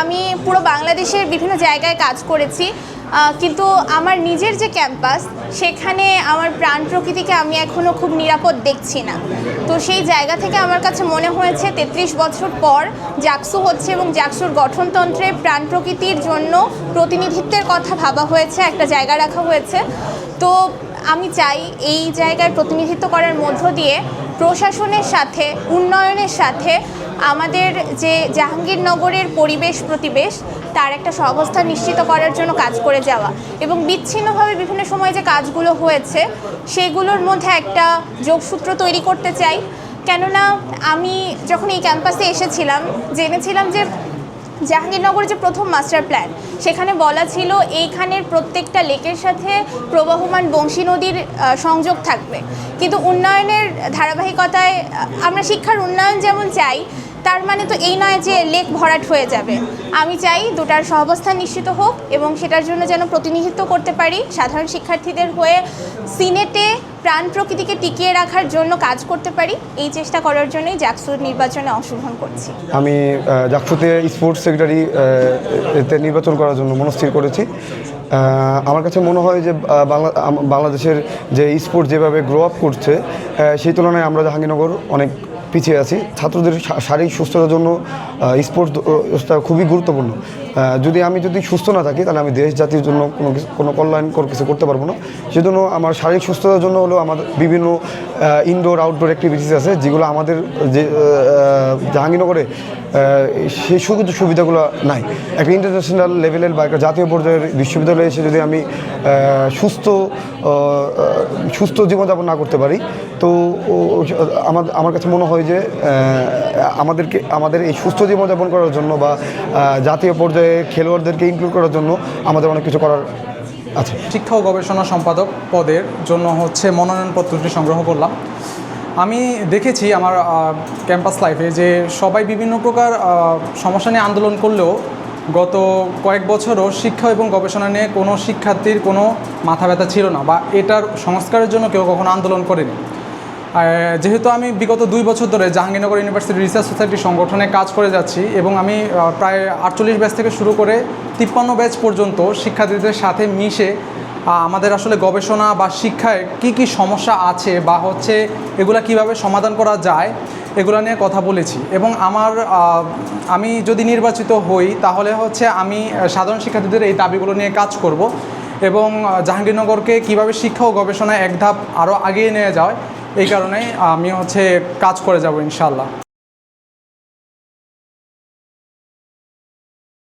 আমি পুরো বাংলাদেশের বিভিন্ন জায়গায় কাজ করেছি কিন্তু আমার নিজের যে ক্যাম্পাস, সেখানে আমার প্রাণ প্রকৃতিকে আমি এখনও খুব নিরাপদ দেখছি না। তো সেই জায়গা থেকে আমার কাছে মনে হয়েছে তেত্রিশ বছর পর জাকসু হচ্ছে এবং জাকসুর গঠনতন্ত্রে প্রাণ প্রকৃতির জন্য প্রতিনিধিত্বের কথা ভাবা হয়েছে, একটা জায়গা রাখা হয়েছে। তো আমি চাই এই জায়গায় প্রতিনিধিত্ব করার মধ্য দিয়ে প্রশাসনের সাথে, উন্নয়নের সাথে আমাদের যে জাহাঙ্গীরনগরের পরিবেশ প্রতিবেশ, তার একটা সহাবস্থান নিশ্চিত করার জন্য কাজ করে যাওয়া এবং বিচ্ছিন্নভাবে বিভিন্ন সময় যে কাজগুলো হয়েছে, সেগুলোর মধ্যে একটা যোগসূত্র তৈরি করতে চাই। কেননা আমি যখন এই ক্যাম্পাসে এসেছিলাম, জেনেছিলাম যে জাহাঙ্গীরনগরের যে প্রথম মাস্টার প্ল্যান, সেখানে বলা ছিল এইখানের প্রত্যেকটা লেকের সাথে প্রবাহমান বংশী নদীর সংযোগ থাকবে। কিন্তু উন্নয়নের ধারাবাহিকতায়, আমরা শিক্ষার উন্নয়ন যেমন চাই তার মানে তো এই নয় যে লেক ভরাট হয়ে যাবে। আমি চাই দুটার সহাবস্থান নিশ্চিত হোক এবং সেটার জন্য যেন প্রতিনিধিত্ব করতে পারি, সাধারণ শিক্ষার্থীদের হয়ে সিনেটে প্রাণ প্রকৃতিকে টিকিয়ে রাখার জন্য কাজ করতে পারি। এই চেষ্টা করার জন্যই জাকসুর নির্বাচনে অংশগ্রহণ করছি। আমি জাকসুতে স্পোর্টস সেক্রেটারি এতে নির্বাচন করার জন্য মনস্থির করেছি। আমার কাছে মনে হয় যে বাংলাদেশের যে স্পোর্ট যেভাবে গ্রো আপ করছে সেই তুলনায় আমরা জাহাঙ্গীরনগর অনেক পিছিয়ে আছি। ছাত্রদের শারীরিক সুস্থতার জন্য স্পোর্টসটা খুবই গুরুত্বপূর্ণ। যদি আমি যদি সুস্থ না থাকি, তাহলে আমি দেশ জাতির জন্য কোনো কিছু, কোনো কল্যাণকর কিছু করতে পারব না। সেজন্য আমার শারীরিক সুস্থতার জন্য হলো আমাদের বিভিন্ন ইনডোর আউটডোর অ্যাক্টিভিটিস আছে, যেগুলো আমাদের যে জাহাঙ্গীরনগরে সেই সুযোগ সুবিধাগুলো নাই। একটা ইন্টারন্যাশনাল লেভেলের বা একটা জাতীয় পর্যায়ের বিশ্ববিদ্যালয়ে এসে যদি আমি সুস্থ সুস্থ জীবনযাপন না করতে পারি, তো আমার আমার কাছে মনে হয় যে আমাদেরকে, আমাদের এই সুস্থ জীবনযাপন করার জন্য বা জাতীয় পর্যায়ে খেলোয়াড়দেরকে ইনক্লুড করার জন্য আমাদের অনেক কিছু করার আছে। শিক্ষা ও গবেষণা সম্পাদক পদের জন্য হচ্ছে মনোনয়নপত্রটি সংগ্রহ করলাম। আমি দেখেছি আমার ক্যাম্পাস লাইফে যে সবাই বিভিন্ন প্রকার সমস্যা নিয়ে আন্দোলন করলেও গত কয়েক বছরও শিক্ষা এবং গবেষণা নিয়ে কোনো শিক্ষার্থীর কোনো মাথা ব্যথা ছিল না বা এটার সংস্কারের জন্য কেউ কখনো আন্দোলন করেনি। যেহেতু আমি বিগত দুই বছর ধরে জাহাঙ্গীরনগর ইউনিভার্সিটি রিসার্চ সোসাইটি সংগঠনে কাজ করে যাচ্ছি এবং আমি প্রায় আটচল্লিশ ব্যাচ থেকে শুরু করে তিপ্পান্ন ব্যাচ পর্যন্ত শিক্ষার্থীদের সাথে মিশে আমাদের আসলে গবেষণা বা শিক্ষায় কি কি সমস্যা আছে বা হচ্ছে এগুলা কীভাবে সমাধান করা যায়, এগুলো নিয়ে কথা বলেছি। এবং আমার আমি যদি নির্বাচিত হই, তাহলে হচ্ছে আমি সাধারণ শিক্ষার্থীদের এই দাবিগুলো নিয়ে কাজ করব এবং জাহাঙ্গীরনগরকে কীভাবে শিক্ষা ও গবেষণায় এক ধাপ আরও আগিয়ে নিয়ে যায় এই কারণে আমি হচ্ছে কাজ করে যাব ইনশাল্লাহ